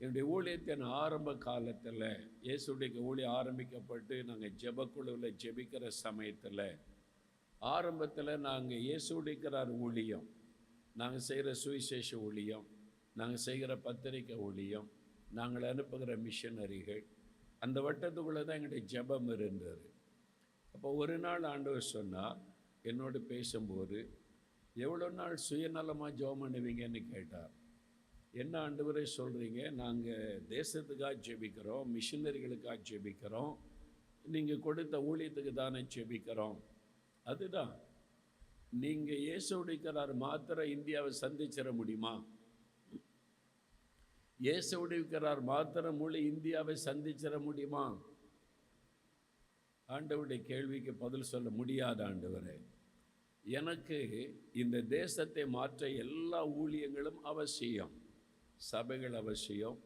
என்னுடைய ஊழியத்தின் ஆரம்ப காலத்தில் இயேசுடைய ஊழியம் ஆரம்பிக்கப்பட்டு நாங்கள் ஜெபக்குழுவில் ஜெபிக்கிற சமயத்தில் ஆரம்பத்தில் நாங்கள் இயேசுடிக்கிறார் ஊழியம் நாங்கள் செய்கிற சுவிசேஷ ஊழியம் நாங்கள் செய்கிற பத்திரிக்கை ஊழியம் நாங்கள் அனுப்புகிற மிஷனரிகள் அந்த வட்டத்துக்குள்ளே தான் எங்களுடைய ஜெபம் இருந்தது. அப்போ ஒரு நாள் ஆண்டவர் சொன்னால் என்னோடு பேசும்போது எவ்வளோ நாள் சுயநலமாக ஜெபம் பண்ணுவீங்கன்னு கேட்டார். என்ன ஆண்டவரே சொல்கிறீங்க நாங்கள் தேசத்துக்காக ஜெபிக்கிறோம் மிஷினரிகளுக்காக ஜெபிக்கிறோம் நீங்கள் கொடுத்த ஊழியத்துக்கு தானே ஜெபிக்கிறோம். அதுதான். நீங்கள் இயேசுடிக்கிறார் மாத்திரம் இந்தியாவை சந்திச்சிட முடியுமா? இயேசு உடைக்கிறார் மாத்திரம் மூலம் இந்தியாவை சந்திச்சிட முடியுமா? ஆண்டவருடைய கேள்விக்கு பதில் சொல்ல முடியாத ஆண்டவரே. எனக்கு இந்த தேசத்தை மாற்ற எல்லா ஊழியங்களும் அவசியம். சபைகள் அவசியம்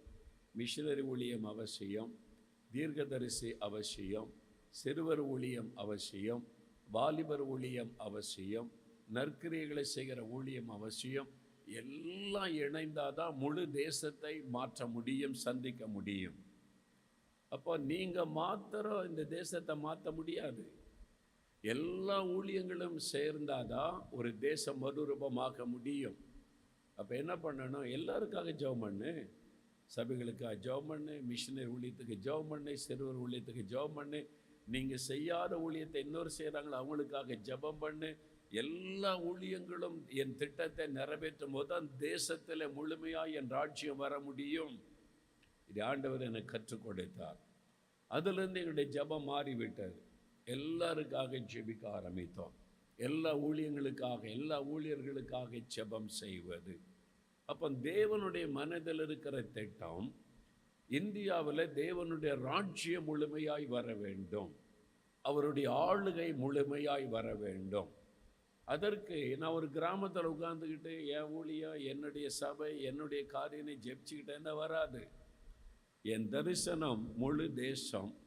மிஷினரி ஊழியம் அவசியம் தீர்க்கதரிசி அவசியம் சிறுவர் ஊழியம் அவசியம் வாலிபர் ஊழியம் அவசியம் நற்கிரியைகளை செய்கிற ஊழியம் அவசியம். எல்லாம் இணைந்தாதான் முழு தேசத்தை மாற்ற முடியும் சந்திக்க முடியும். அப்போ நீங்கள் மாத்திரம் இந்த தேசத்தை மாற்ற முடியாது. எல்லா ஊழியங்களும் சேர்ந்தாதான் ஒரு தேசம் மறுரூபமாக முடியும். அப்போ என்ன பண்ணணும் எல்லாருக்காக ஜெபம் பண்ணு. சபைகளுக்காக ஜெபம் பண்ணு மிஷினரி ஊழியத்துக்கு ஜெபம் பண்ணு சிறுவர் ஊழியத்துக்கு ஜெபம் பண்ணு. நீங்கள் செய்யாத ஊழியத்தை இன்னொரு செய்கிறாங்களோ அவங்களுக்காக ஜெபம் பண்ணு. எல்லா ஊழியங்களும் என் திட்டத்தை நிறைவேற்றும் போது தான் தேசத்தில் முழுமையாக என் ராஜ்யம் வர முடியும். இது ஆண்டவர் எனக்கு கற்றுக் கொடுத்தார். அதுலேருந்து எங்களுடைய ஜெபம் மாறிவிட்டது. எல்லாருக்காக ஜெபிக்க ஆரம்பித்தோம். எல்லா ஊழியங்களுக்காக எல்லா ஊழியர்களுக்காக செபம் செய்வது. அப்போ தேவனுடைய மனதில் இருக்கிற திட்டம் இந்தியாவில் தேவனுடைய ராஜ்யம் முழுமையாய் வர வேண்டும். அவருடைய ஆளுகை முழுமையாய் வர வேண்டும். அதற்கு நான் ஒரு கிராமத்தில் உட்காந்துக்கிட்டு என் ஊழியம் என்னுடைய சபை என்னுடைய காரியனை ஜெபிச்சுக்கிட்டேன்னு வராது. என் தரிசனம் முழு தேசம்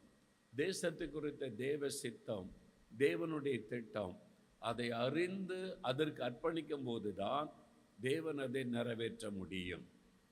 தேசத்து குறித்த தேவ சித்தம் தேவனுடைய திட்டம் அதை அறிந்து அதற்கு அர்ப்பணிக்கும் போது தான் தேவன் அதை நிறைவேற்ற முடியும்.